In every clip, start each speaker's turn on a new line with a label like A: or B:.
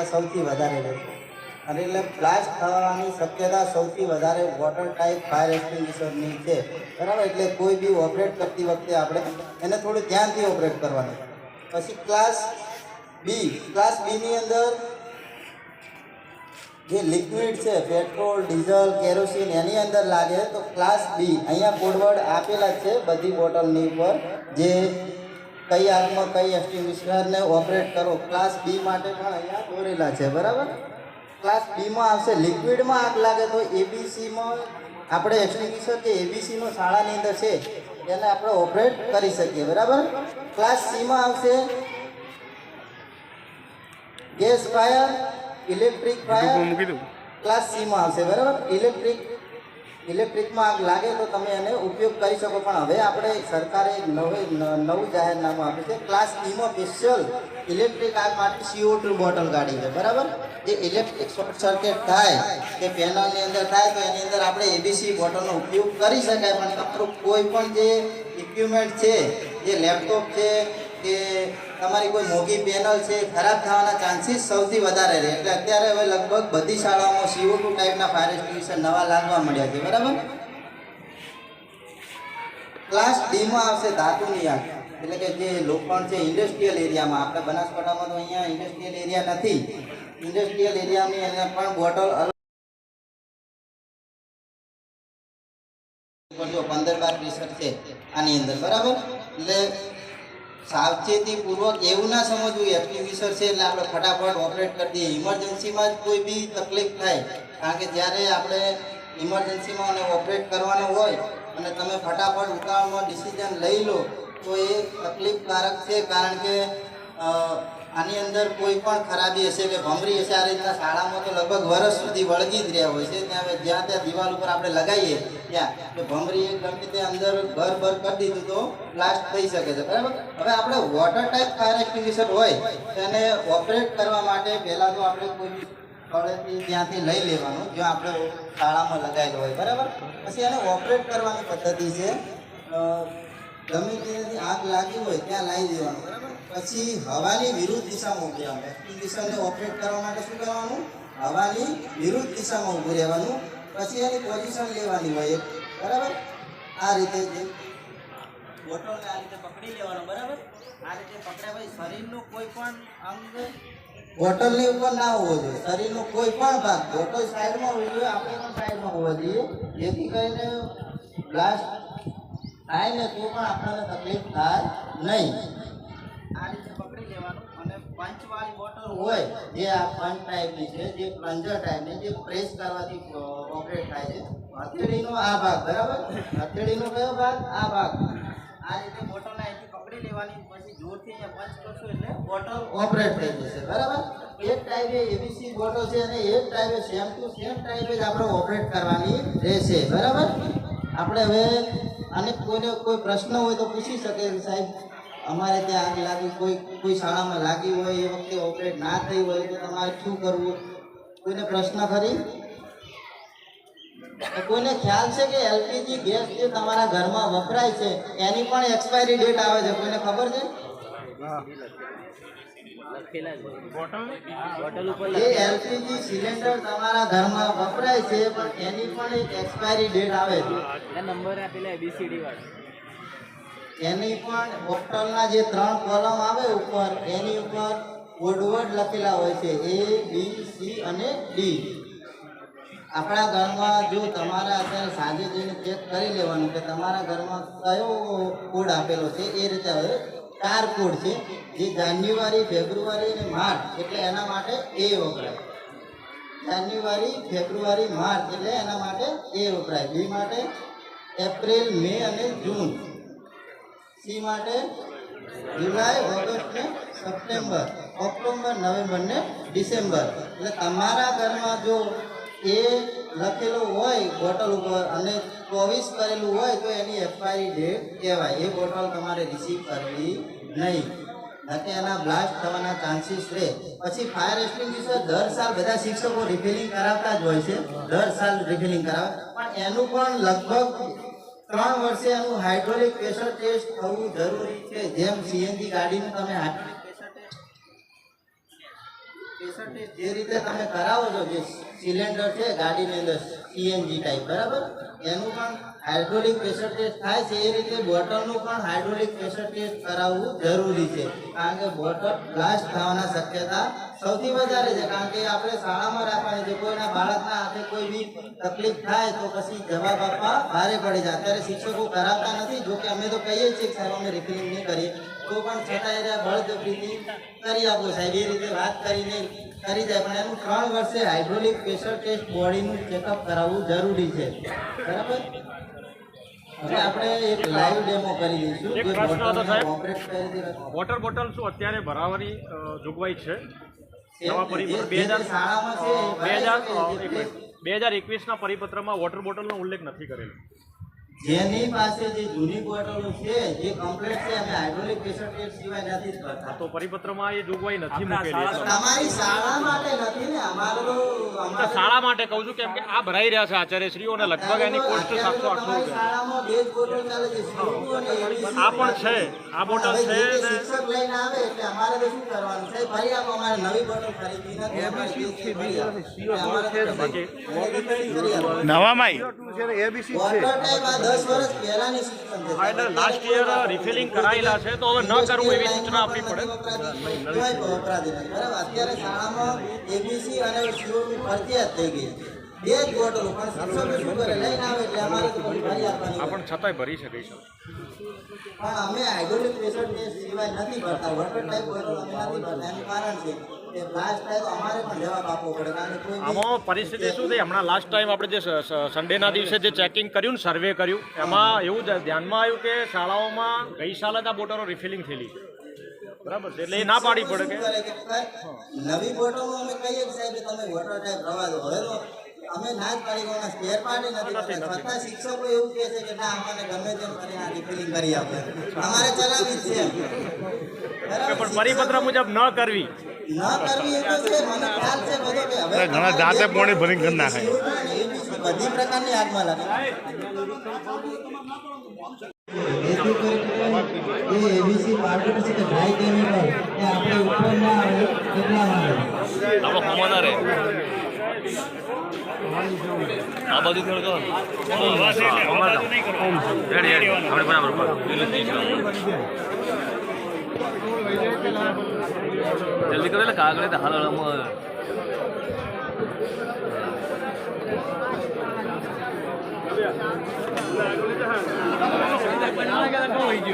A: શક્યતા સૌથી વધારે રહેશે અને એટલે બ્લાસ્ટ થવાની શક્યતા સૌથી વધારે વોટર ટાઈપ ફાયર એક્સટિંગ્વિશરની છે. બરાબર? એટલે કોઈ બી ઓપરેટ કરતી વખતે આપણે એને થોડું ધ્યાનથી ઓપરેટ કરવાનું. પછી ક્લાસ બી ક્લાસ બીની અંદર જે લિક્વિડ છે પેટ્રોલ ડીઝલ કેરોસીન એની અંદર લાગે તો ક્લાસ બી અહીંયા કોડવર્ડ આપેલા છે બધી બોટલની ઉપર જે કઈ આગમાં કઈ એક્સટિંગ્વિશરને ઓપરેટ કરો? ક્લાસ બી માટે પણ અહીંયા દોરેલા છે બરાબર? ક્લાસ બીમાં આવશે. લિક્વિડમાં આગ લાગે તો એબીસીમાં આપણે એક્સટિંગ્વિશર જે એબીસીનો શાળાની અંદર છે એને આપણે ઓપરેટ કરી શકીએ બરાબર? ક્લાસ સીમાં આવશે. Gas fire electric fire class સીમાં આવશે બરાબર? ઇલેક્ટ્રિક ઇલેક્ટ્રિકમાં આગ લાગે તો તમે એને ઉપયોગ કરી શકો. પણ હવે આપણે સરકારે નવે નવું જાહેરનામું આપ્યું છે. ક્લાસ ઈમાં સ્પેશિયલ ઇલેક્ટ્રિક આગ માટે સીઓ ટુ બોટલ કાઢી છે. બરાબર? જે ઇલેક્ટ્રિક શોર્ટ સર્કિટ થાય, કે પેનલની અંદર થાય, તો એની અંદર આપણે એબીસી બોટલનો ઉપયોગ કરી શકાય. પણ તમારું કોઈ પણ જે ઇક્વિપમેન્ટ છે, જે લેપટોપ છે કે તમારી કોઈ મોંઘી પેનલ છે, ખરાબ થવાના ચાન્સીસ સૌથી વધારે રહે. એટલે અત્યારે હવે લગભગ બધી શાળાઓમાં સીઓ ટુ ટાઈપના ફાયર એક્સટિંગ્વિશર નવા લાગવા મળ્યા છે, બરાબર? ક્લાસ ડીમાં આવશે ધાતુની આગ એટલે કે જે લોખંડ છે ઇન્ડસ્ટ્રીયલ એરિયામાં આપણે બનાસકાંઠામાં તો અહીંયા ઇન્ડસ્ટ્રીયલ એરિયા નથી. ઇન્ડસ્ટ્રીયલ એરિયાની અંદર પણ બોટલ અલગ પંદર બાર પ્રેશર છે આની અંદર. બરાબર? એટલે સાવચેતીપૂર્વક એવું ના સમજવું એક્ટિવિશર છે એટલે આપણે ફટાફટ ઓપરેટ કરી દઈએ. ઇમરજન્સીમાં જ કોઈ બી તકલીફ થાય, કારણ કે જ્યારે આપણે ઇમરજન્સીમાં અને ઓપરેટ કરવાનું હોય અને તમે ફટાફટ ઉતાવળમાં ડિસિઝન લઈ લો, તો એ તકલીફકારક છે, કારણ કે આની અંદર કોઈ પણ ખરાબી હશે કે ભમરી હશે, આ રીતના શાળામાં તો લગભગ વર્ષ સુધી વળગી જ રહ્યા હોય છે. ત્યાં હવે જ્યાં ત્યાં દિવાલ ઉપર આપણે લગાવીએ ત્યાં, તો ભમરી ગમે તે અંદર ઘર ભર કરી દીધું તો બ્લાસ્ટ થઈ શકે છે. બરાબર? હવે આપણે વોટર ટાઈપ ફાયર એક્સટિંગ્વિશર હોય તેને ઓપરેટ કરવા માટે પહેલાં તો આપણે કોઈ સ્થળેથી ત્યાંથી લઈ લેવાનું, જ્યાં આપણે શાળામાં લગાવેલું હોય. બરાબર? પછી એને ઓપરેટ કરવાની પદ્ધતિ છે ગમે ત્યાંથી આગ લાગી હોય ત્યાં લાવી દેવાનું. બરાબર? પછી હવાની વિરુદ્ધ દિશામાં ઊભી રહેવાનું. દિશાને ઓપરેટ કરવા માટે શું કરવાનું? હવાની વિરુદ્ધ દિશામાં ઊભું રહેવાનું. પછી એની પોઝિશન લેવાની હોય બરાબર? આ રીતે જે બોટલને આ રીતે પકડી લેવાનો, બરાબર? આ રીતે પકડ્યા પછી શરીરનું કોઈ પણ અંગ બોટલની ઉપર ના હોવો જોઈએ. શરીરનો કોઈ પણ ભાગ બોટલ સાઈડમાં હોવી જોઈએ, આપણે પણ સાઈડમાં હોવા જોઈએ. જેથી કરીને બ્લાસ્ટ થાય ને તો પણ આપણને તકલીફ થાય નહીં. પંચવાળી બોટલ હોય જે આ પંચ ટાઈપની છે જે પ્લન્જર ટાઈપની જે પ્રેસ કરવાથી ઓપરેટ થાય છે. હથેળીનો આ ભાગ બરાબર? હથેળીનો કયો ભાગ? આ ભાગ. આ રીતે બોટલને અહીંથી પકડી લેવાની પછી જોરથી અહીંયા પંચ કરશો એટલે બોટલ ઓપરેટ થઈ જશે બરાબર? એક ટાઈપે એબીસી બોટલ છે અને એક ટાઈપે સેમ ટુ સેમ ટાઈપે જ આપણે ઓપરેટ કરવાની રહેશે બરાબર? આપણે હવે અને કોઈને કોઈ પ્રશ્ન હોય તો પૂછી શકે સાહેબ. અમારે ત્યાં આગ લાગી, કોઈ કોઈ શાળામાં લાગી હોય, એ વખતે ઓપરેટ ના થઈ હોય તો તમારે શું કરવું? કોઈને પ્રશ્ન ખરી? કોઈને ખ્યાલ છે કે એલપીજી ગેસ જે તમારા ઘરમાં વપરાય છે, એની પણ એક્સપાયરી ડેટ આવે છે? કોઈને ખબર છે? જે એલપીજી સિલિન્ડર તમારા ઘરમાં વપરાય છે, પણ એની પણ એક એક્સપાયરી ડેટ આવે છે.
B: નંબર આપેલા એબીસીડી વાળા.
A: એની પણ ઓક્ટલના જે ત્રણ કોલમ આવે ઉપર, એની ઉપર કોડવર્ડ લખેલા હોય છે એ બી સી અને ડી આપણા ઘરમાં જો તમારા અત્યારે સાંજે જઈને ચેક કરી લેવાનું કે તમારા ઘરમાં કયો કોડ આપેલો છે, એ રીતે હવે ચાર કોડ છે, જે જાન્યુઆરી, ફેબ્રુઆરી અને માર્ચ, એટલે એના માટે એ વપરાય. જાન્યુઆરી, ફેબ્રુઆરી, માર્ચ, એટલે એના માટે એ વપરાય. બી માટે એપ્રિલ, મે અને જૂન. સી માટે જુલાઈ, ઓગસ્ટ ને સપ્ટેમ્બર, ઓક્ટોબર, નવેમ્બર ને ડિસેમ્બર. એટલે તમારા ઘરમાં જો એ લખેલું હોય, બોટલ ઉપર અને ચોવીસ કરેલું હોય, તો એની એક્સપાયરી ડેટ કહેવાય. એ બોટલ તમારે રિસીવ કરવી નહીં. કે એના બ્લાસ્ટ થવાના ચાન્સીસ રહે. પછી ફાયર એક્સટિંગ્વિશર દર સાલ બધા શિક્ષકો રિફિલિંગ કરાવતા જ હોય છે. દર સાલ રિફિલિંગ કરાવે. પણ એનું પણ લગભગ ત્રણ વર્ષે એનું હાઇડ્રોલિક પ્રેશર ટેસ્ટ થવું જરૂરી છે જેમ સીએનજી ગાડીનું તમે હાઇડ્રોલિક જે રીતે તમે કરાવો છો, જે સિલિન્ડર છે, ગાડીની અંદર સીએનજી ટાઈપ બરાબર? એનું પણ હાઇડ્રોલિક પ્રેશર ટેસ્ટ થાય છે, એ રીતે બોટલનું પણ હાઇડ્રોલિક પ્રેશર ટેસ્ટ કરાવવું જરૂરી છે, કારણ કે બોટલ બ્લાસ્ટ થવાના શક્યતા સૌથી વધારે છે, કારણ કે આપણે શાળામાં રાખવાની છે, કોઈના બાળકના હાથે કોઈ બી તકલીફ થાય તો પછી જવાબ આપવા ભારે પડી જાય. અત્યારે શિક્ષકો કરાવતા નથી જો કે અમે તો કહીએ છીએ કે સાહેબ, અમે રિફિલિંગ નહીં કરીએ. તો પણ છતાં એને બળજબરીથી કરી આપો સાહેબ એ રીતે વાત કરીને કરી જાય. પણ એનું ત્રણ વર્ષે હાઇડ્રોલિક પ્રેશર ટેસ્ટ બોડીનું ચેકઅપ કરાવવું જરૂરી છે. બરાબર? હવે આપણે એક લાઈવ ડેમો કરી દઈશું
C: એક પ્રશ્ન હતો સાહેબ.
A: ઓપરેટ કરી દીધા
C: વોટર બોટલ શું અત્યારે ભરાવાની જોગવાઈ છે? નવા પરિપત્ર બે હજાર
A: શાળામાં છે
C: બે હજાર
A: કે
C: બે હજાર એકવીસના પરિપત્રમાં વોટર બોટલનો ઉલ્લેખ નથી કરેલો.
A: જેની પાસે જે જૂની બોટલો છે જે કમ્પ્લેટ છે અમે હાઇડ્રોલિક પ્રેશર ટેસ્ટ સિવાય નથી કરતા
C: તો પરિપત્રમાં એ જોગવાઈ નથી મૂકેલી
A: તમારી શાળા માટે નથી ને અમારો
C: શાળા માટે કહું છું કેમ કે આ ભરાઈ રહ્યા છે આચાર્યશ્રીઓ અને લગભગ એની કોસ્ટ સાતસો આઠસો રૂપિયા
A: શાળામાં બે બોટલ ચાલે છે CO2 અને
C: આ પણ છે આ બોટલ છે
A: શિક્ષક લઈને આવે એટલે અમારે તો શું કરવાનું છે ફરી આપો અમારે નવી બોટલ ખરીદી નથી અમારે જે તે ફરી આપો. એટલે અમારે તો
C: બાકી
A: કરી આપો.
D: નવામાંય
A: વોટર ટાઈપ આ 10 વર્ષ પહેલાની સિસ્ટમ છે.
C: એટલે લાસ્ટ યર રિફિલિંગ કરાયેલા છે તો હવે ન કરવું એવી સૂચના આપવી પડે.
A: વપરાતી નથી. બરાબર? અત્યારે શાળામાં એબીસી અને સીઓની ફરજિયાત થઈ ગઈ છે. બે જ બોટલો પણ શિક્ષકો શું કરે લઈને આવે એટલે અમારે તો ફરી આપવાની
C: પણ છતાંય ભરી શકે
A: પણ અમે હાઇડ્રોલિક પ્રેશર સિવાય નથી ભરતા. વોટર ટાઈપ બોટલ અમે નથી ભરતા. એનું કારણ છે.
C: આમાં પરિસ્થિતિ શું થઈ હમણાં લાસ્ટ ટાઈમ આપણે જે સન્ડેના દિવસે જે ચેકિંગ કર્યું ને સર્વે કર્યું એમાં એવું ધ્યાનમાં આવ્યું કે શાળાઓમાં ગઈ સાલ આ બોટલો રિફિલિંગ થયેલી બરાબર છે? એટલે એ ના પાડી પડે કે
A: નવી બોટલમાં અમે કહીએ કે સાહેબ તમે વોટર ટાઈપ રવા દો હવે અમે ના જ પાડી કે સ્પેર પાર્ટ નથી છતાં શિક્ષકો એવું કહે છે કે ના અમને ગમે તેમ કરીને આ રિફિલિંગ કરી આપે. અમારે ચલાવવી છે. બરાબર
C: પણ પરિપત્ર મુજબ ન કરવી.
D: ઘણા જાતે પોણી ભરી કરી નાખે.
A: બધી પ્રકારની આગમાં લાગે. એ એબીસી પાર્ટનર છે કે ડ્રાય કેમિકલ એ આપણે ઉપર ના આવે
E: આપણે આ બધું ખેડ કરો. Ready ready. આપણે બરાબર જલ્દી કરો એટલે કાગળે તો હાલ હળમાં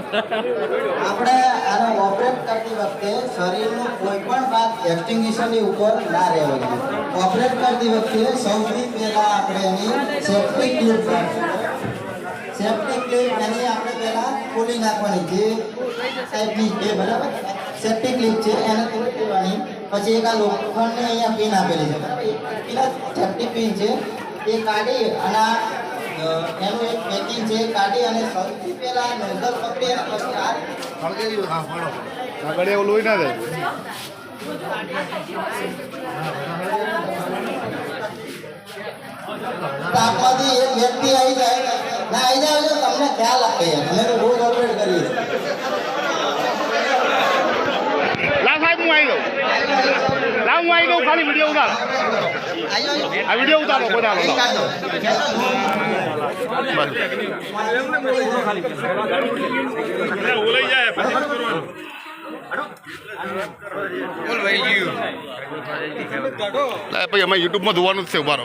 A: આપણે આનો ઓપરેટ કરતી વખતે શરીરનો કોઈ પણ ભાગ એક્સટિંગ્વિશરની ઉપર ના રહેવો જોઈએ. ઓપરેટ કરતી વખતે સૌથી પહેલા આપણે એની સેફ્ટી ક્લિપ સેફ્ટી ક્લિપ એની આપણે પહેલા ખોલી નાખવાની. જે ટાઈપની છે બરાબર? સેફ્ટી ક્લિપ છે એને તોડી દેવાની પછી એક આ લોખંડની અહીંયા પિન આપેલી છે બરાબર? પેલા સેફ્ટી પિન છે? એ કાઢી અને એનું એક પેકિંગ છે કાઢી અને સૌથી પહેલા નોઝલ પકડી અને પછી આ
D: આગળ એવું લોહી ના જાય
A: તાપમાંથી એક વ્યક્તિ આવી જાય. ના આવી જાવ જો તમને ખ્યાલ આપે અમે તો બહુ ઓપરેટ કરીએ.
D: લા સાહેબ હું આવી ગયો. લા હું આવી ગયો. ખાલી વીડિયો ઉતારો. આ વીડિયો ઉતારો ઉતારો. લા, પછી અમે યુટ્યુબમાં જોવાનું જ છે ઉભારો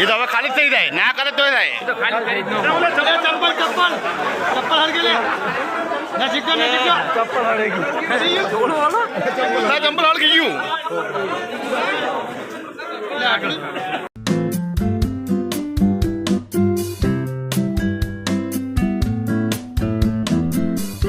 D: એ તો હવે ખાલી થઈ જાય. ના કરે તોય થાય.
C: ચપ્પલ ચપ્પલ. ચપ્પલ હરગે લે. નજીક નજીક ચપ્પલ હરગી
D: ના ચંપલ હળગી ગયું.